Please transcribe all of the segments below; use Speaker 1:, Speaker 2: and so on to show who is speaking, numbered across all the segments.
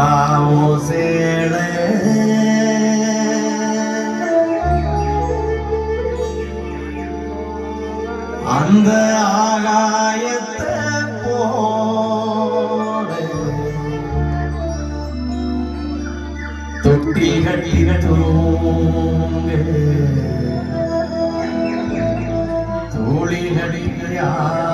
Speaker 1: ആത്താമോസേണേ அந்த ஆகாயத்தை போட தொட்டி கட்டி தூங்க தோழி கடிக்கிறார்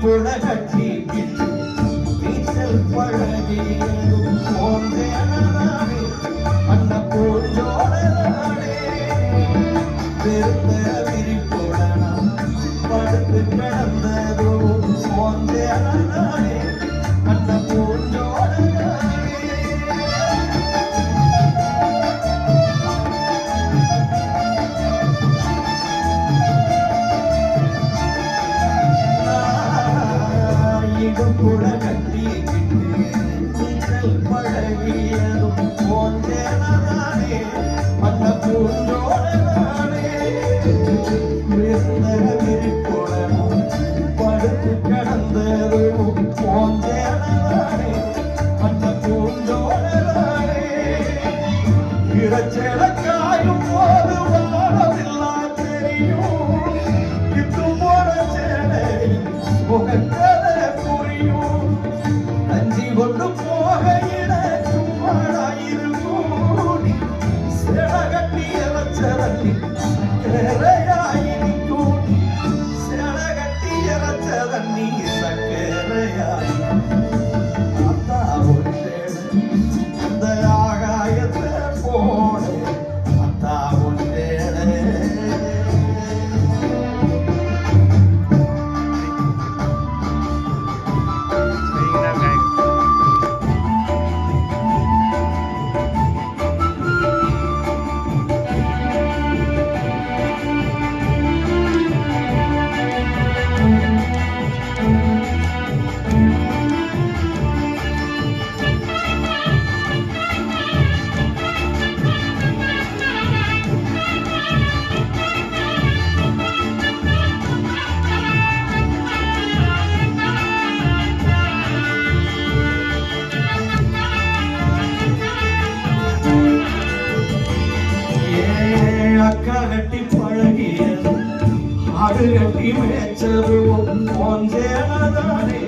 Speaker 1: புலகட்சி வீட்டில் பழகி போன்றே அந்த போன்றோடே திருத்த விரிப்புடனம் படுத்து கிடந்ததோ அந்த போ പടുത്തു കിടന്നത് പോഞ്ചേണതാണേ அக்கா கட்டி பழகிய ஆடு கட்டி மேய்ச்சது போன்றேனதானே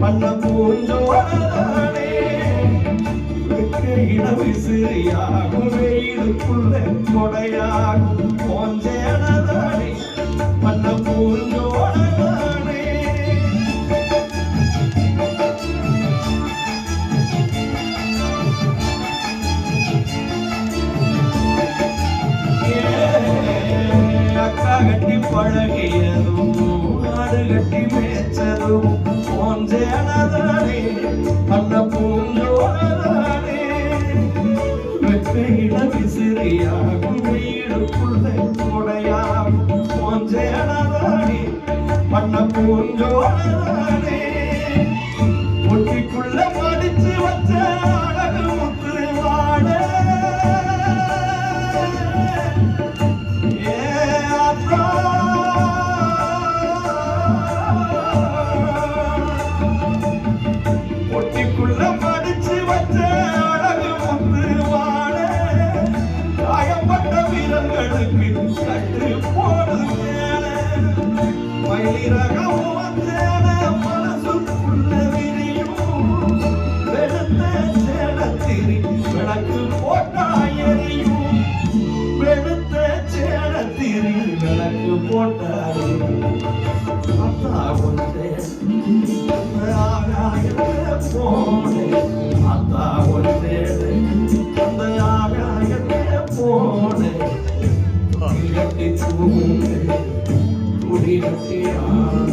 Speaker 1: பண்ண போன்றோனதானே இடவை சிறியாகும் வெயிலுக்குள்ள கொடையாகும் போன்றேனதானே பழகியதும் ஆடு கட்டி மேய்ச்சதும் போஞ்சேனதானே பண்ண பூஞ்சோனதானே வெக்கையில விசிறியாகும் வீடுக்குள்ள பண்ண காயப்பட்ட வீரர்களுக்கு കൊണ്ട് ചൂടി കുടിയൊക്കെയാണ്